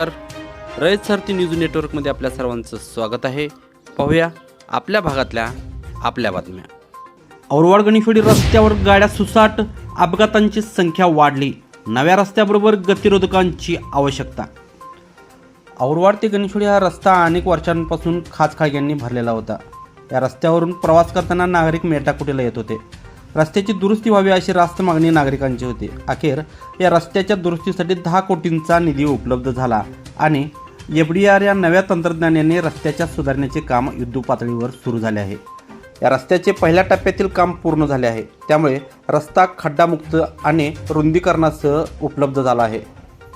तर रयत सारथी न्यूज नेटवर्कमध्ये आपल्या सर्वांचं स्वागत आहे. पाहूया आपल्या भागातल्या आपल्या बातम्या. औरवाड गणेशवाडी रस्त्यावर गाड्या सुसाट अपघातांची संख्या वाढली. नव्या रस्त्याबरोबर गतिरोधकांची आवश्यकता. औरवाड ते गणेशवाडी हा रस्ता अनेक वर्षांपासून खाचखाळग्यांनी भरलेला होता. या रस्त्यावरून प्रवास करताना नागरिक मेटाकुटीला येत होते? रस्त्याची दुरुस्ती व्हावी अशी रास्त मागणी नागरिकांची होती. अखेर या रस्त्याच्या दुरुस्तीसाठी दहा कोटींचा निधी उपलब्ध झाला आणि एफ डी आर या नव्या तंत्रज्ञानाने रस्त्याच्या सुधारण्याचे काम युद्धपातळीवर सुरू झाले आहे. या रस्त्याचे पहिल्या टप्प्यातील काम पूर्ण झाले आहे. त्यामुळे रस्ता खड्डामुक्त आणि रुंदीकरणासह उपलब्ध झाला आहे.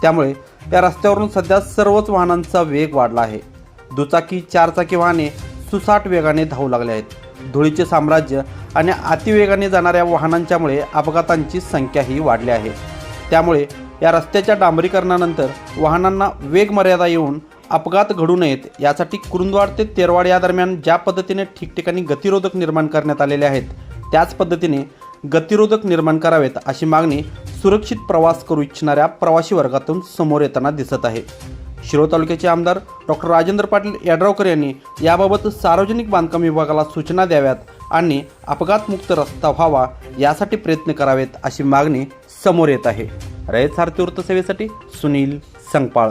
त्यामुळे या रस्त्यावरून सध्या सर्वच वाहनांचा वेग वाढला आहे. दुचाकी चारचाकी वाहने सुसाट वेगाने धावू लागले आहेत. धुळीचे साम्राज्य आणि अतिवेगाने जाणाऱ्या वाहनांच्यामुळे अपघातांची संख्याही वाढली आहे. त्यामुळे या रस्त्याच्या डांबरीकरणानंतर वाहनांना वेग मर्यादा येऊन अपघात घडू नयेत यासाठी कुरुंदवाड ते तेरवाड या दरम्यान ज्या पद्धतीने ठिकठिकाणी गतिरोधक निर्माण करण्यात आलेले आहेत त्याच पद्धतीने गतिरोधक निर्माण करावेत अशी मागणी सुरक्षित प्रवास करू इच्छिणाऱ्या प्रवासी वर्गातून समोर येताना दिसत आहे. शिरोळ तालुक्याचे आमदार डॉक्टर राजेंद्र पाटील यड्रावकर यांनी याबाबत सार्वजनिक बांधकाम विभागाला सूचना द्याव्यात आणि अपघातमुक्त रस्ता व्हावा यासाठी प्रयत्न करावेत अशी मागणी समोर येत आहे. रयत सारथी वृत्तसेवेसाठी सुनील संगपाळ.